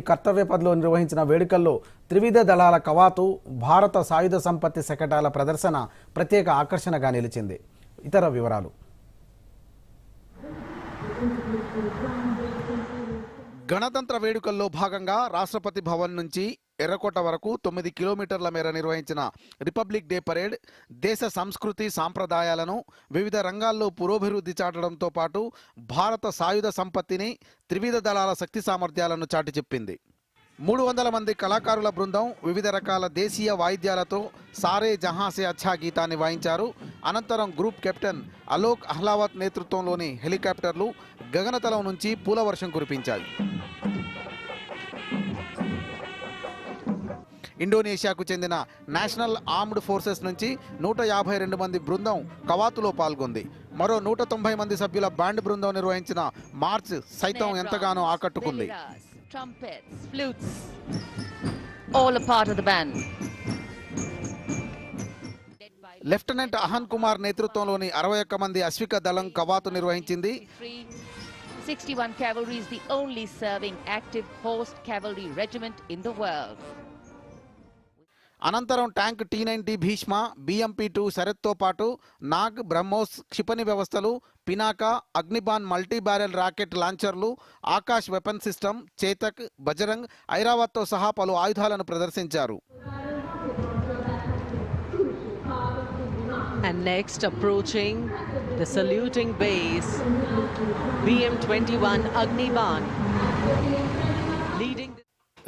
కర్తవ్య పదలో నిర్వహించిన వేడుకల్లో త్రివిధ దళాల కవాతు భారత సాయుధ సంపత్తి శకటాల ప్రదర్శన ప్రత్యేక ఆకర్షణగా నిలిచింది. ఇతర వివరాలు. గణతంత్ర వేడుకల్లో భాగంగా రాష్ట్రపతి భవన్ నుంచి ఎర్రకోట వరకు తొమ్మిది కిలోమీటర్ల మేర నిర్వహించిన రిపబ్లిక్ డే పరేడ్ దేశ సంస్కృతి సాంప్రదాయాలను వివిధ రంగాల్లో పురోభివృద్ధి చాటడంతో పాటు భారత సాయుధ సంపత్తిని త్రివిధ దళాల శక్తి సామర్థ్యాలను చాటి చెప్పింది. మూడు వందల మంది కళాకారుల బృందం వివిధ రకాల దేశీయ వాయిద్యాలతో సారే జహాసే అచ్చా గీతాన్ని వాయించారు. అనంతరం గ్రూప్ కెప్టెన్ అలోక్ అహ్లావత్ నేతృత్వంలోని హెలికాప్టర్లు గగనతలం నుంచి పూలవర్షం కురిపించాయి. ఇండోనేషియాకు చెందిన నేషనల్ ఆర్మ్డ్ ఫోర్సెస్ నుంచి నూట యాభై రెండు మంది బృందం కవాతులో పాల్గొంది మరో నూట తొంభై మంది సభ్యుల బ్యాండ్ బృందం నిర్వహించిన మార్చ్ సైతం ఎంతగానో ఆకట్టుకుంది. లెఫ్టినెంట్ అహన్ కుమార్ నేతృత్వంలోని అరవై ఒక్క మంది అశ్విక దళం కవాతు నిర్వహించింది 61 Cavalry is the only serving active host cavalry regiment in the world. అనంతరం tank T ninety Bhishma BMP two శరత్తో పాటు నాగ్ బ్రహ్మోస్ క్షిపణి వ్యవస్థలు Pinaka Agniban multi barrel rocket లాంచర్లు Akash weapon system Chetak Bajrang ఐరావత్తో సహా పలు ఆయుధాలను ప్రదర్శించారు And next, approaching the saluting base, BM-21 Agniban, leading.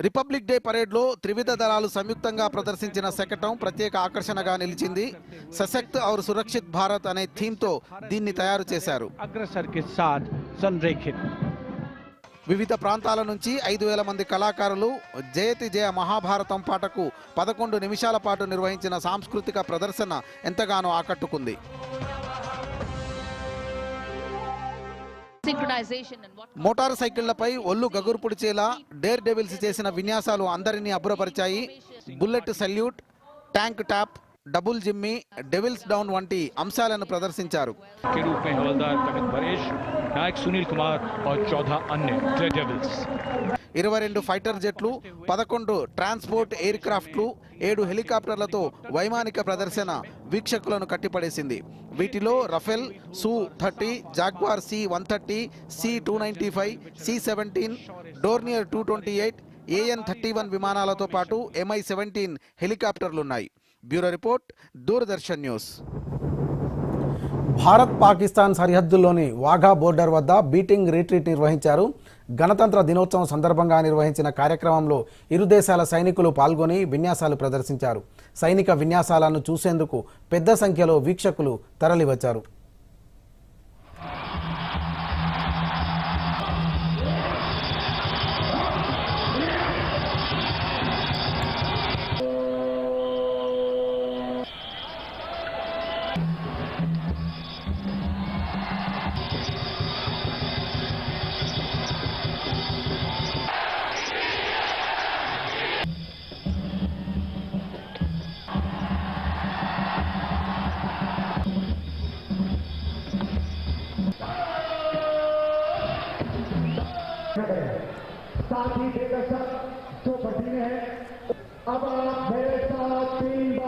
Republic Day పరేడ్లో త్రివిధ దళాలు సంయుక్తంగా ప్రదర్శించిన శకటం ప్రత్యేక ఆకర్షణగా నిలిచింది. సశక్త్ ఔర్ సురక్షిత్ భారత్ అనే థీమ్తో దీన్ని తయారు చేశారు. వివిధ ప్రాంతాల నుంచి ఐదు వేల మంది కళాకారులు జయతి జయ మహాభారతం పాటకు పదకొండు నిమిషాల పాటు నిర్వహించిన సాంస్కృతిక ప్రదర్శన ఎంతగానో ఆకట్టుకుంది. మోటారు సైకిళ్ళపై ఒళ్ళు గగురు పుడిచేలా డేర్ డెవిల్స్ చేసిన విన్యాసాలు అందరినీ అబ్బురపరిచాయి. Bullet salute tank tap double jimmy devils down వంటి అంశాలను ప్రదర్శించారు. ఇరవై రెండు ఫైటర్ జెట్లు పదకొండు ట్రాన్స్పోర్ట్ ఎయిర్ క్రాఫ్ట్లు ఏడు హెలికాప్టర్లతో వైమానిక ప్రదర్శన వీక్షకులను కట్టిపడేసింది. వీటిలో Rafale Su thirty Jaguar C one thirty C two ninety five C seventeen Dornier two twenty eight AN thirty one విమానాలతో పాటు MI seventeen హెలికాప్టర్లున్నాయి. Bureau report Doordarshan news. Bharat Pakistan సరిహద్దుల్లోని Wagah border వద్ద beating retreat నిర్వహించారు. గణతంత్ర దినోత్సవం సందర్భంగా నిర్వహించిన కార్యక్రమంలో ఇరు దేశాల సైనికులు పాల్గొని విన్యాసాలు ప్రదర్శించారు. సైనిక విన్యాసాలను చూసేందుకు పెద్ద సంఖ్యలో వీక్షకులు తరలివచ్చారు. साथ ही सब जो बटी में है। अब आप मेरे साथ तीन